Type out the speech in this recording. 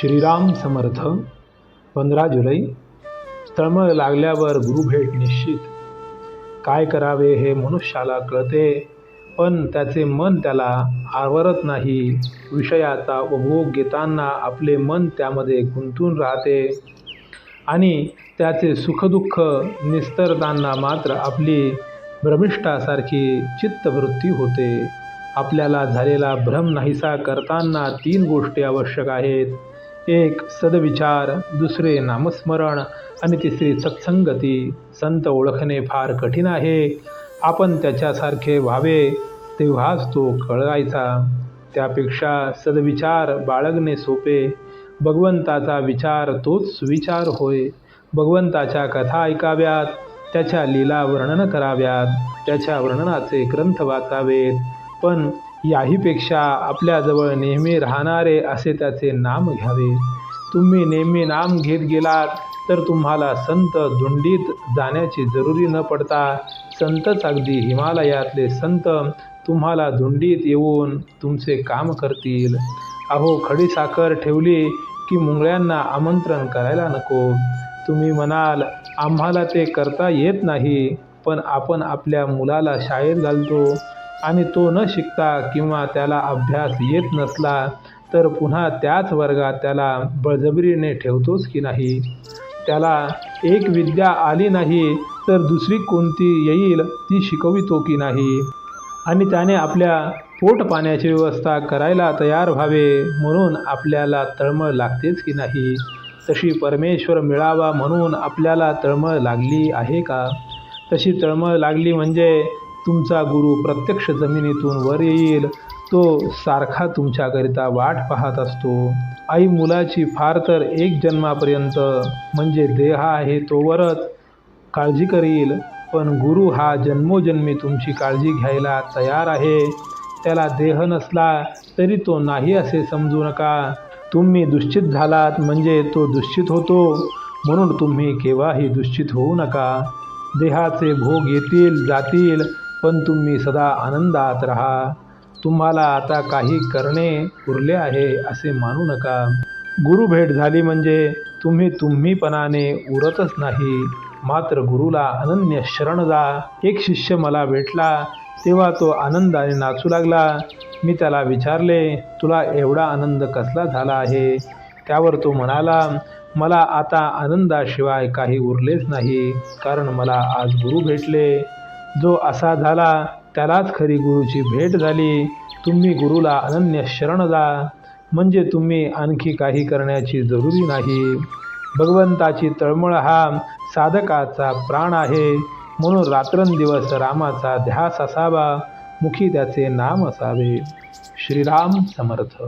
श्रीराम समर्थ पंधरा जुलै. तळमळ लागल्यावर गुरुभेट निश्चित. काय करावे हे मनुष्याला कळते पण त्याचे मन त्याला आवरत नाही. विषयाचा उपभोग घेताना आपले मन त्यामध्ये गुंतून राहते आणि त्याचे सुखदुःख निस्तरताना मात्र आपली भ्रमिष्ठासारखी चित्तवृत्ती होते. आपल्याला झालेला भ्रम नाहीसा करताना तीन गोष्टी आवश्यक आहेत. एक सदविचार दुसरे नामस्मरण आणि तिसरी सत्संगती संत ओळखणे फार कठीण आहे. आपण त्याच्यासारखे व्हावे तेव्हाच तो कळायचा त्यापेक्षा सदविचार बाळगणे सोपे. भगवंताचा विचार तोच सुविचार होय. भगवंताच्या कथा ऐकाव्यात त्याच्या लीला वर्णन कराव्यात त्याच्या वर्णनाचे ग्रंथ वाचावेत. पण याहीपेक्षा आपल्याजवळ नेहमी राहणारे असे त्याचे नाम घ्यावे. तुम्ही नेहमी नाम घेत गेलात तर तुम्हाला संत धुंडीत जाण्याची जरुरी न पडता संतच अगदी हिमालयातले संत तुम्हाला धुंडीत येऊन तुमचे काम करतील. अहो खडीसाखर ठेवली की मुंगळ्यांना आमंत्रण करायला नको. तुम्ही म्हणाल आम्हाला ते करता येत नाही पण आपण आपल्या मुलाला शाळेत घालतो. आणि तो न शिकता किंवा त्याला अभ्यास येत नसला तर पुन्हा त्याच वर्गात त्याला बळजबरीने ठेवतोच की नाही? त्याला एक विद्या आली नाही तर दुसरी कोणती येईल ती शिकवितो की नाही? आणि त्याने आपल्या पोट पाण्याची व्यवस्था करायला तयार व्हावे म्हणून आपल्याला तळमळ लागतेच की नाही? तशी परमेश्वर मिळावा म्हणून आपल्याला तळमळ लागली आहे का? तशी तळमळ लागली म्हणजे तुमचा गुरु प्रत्यक्ष जमिनीतून वर येईल तो सारखा तुमच्याकरिता वाट पाहत असतो. आई मुलाची फार तर एक जन्मापर्यंत म्हणजे देह आहे तोवरच काळजी करील पण गुरु हा जन्मोजन्मी तुमची काळजी घ्यायला तयार आहे. त्याला देह नसला तरी तो नाही असे समजू नका. तुम्ही दुश्चित झालात म्हणजे तो दुश्चित होतो म्हणून तुम्ही केव्हाही दुश्चित होऊ नका. देहाचे भोग येतील जातील पण तुम्ही सदा आनंदात राहा. तुम्हाला आता काही करणे उरले आहे असे मानू नका. गुरु भेट झाली म्हणजे तुम्ही तुम्हीपणाने उरतच नाही. मात्र गुरुला अनन्य शरण जा. एक शिष्य मला भेटला तेव्हा तो आनंदाने नाचू लागला. मी त्याला विचारले तुला एवढा आनंद कसला झाला आहे? त्यावर तो म्हणाला मला आता आनंदाशिवाय काही उरलेच नाही कारण मला आज गुरु भेटले. जो असा झाला त्यालाच खरी गुरुची भेट झाली. तुम्ही गुरुला अनन्य शरण जा. म्हणजे तुम्ही आणखी काही करण्याची जरुरी नाही. भगवंताची तळमळ हा साधकाचा प्राण आहे. म्हणून रात्रंदिवस रामाचा ध्यास असावा. मुखी त्याचे नाम असावे. श्रीराम समर्थ.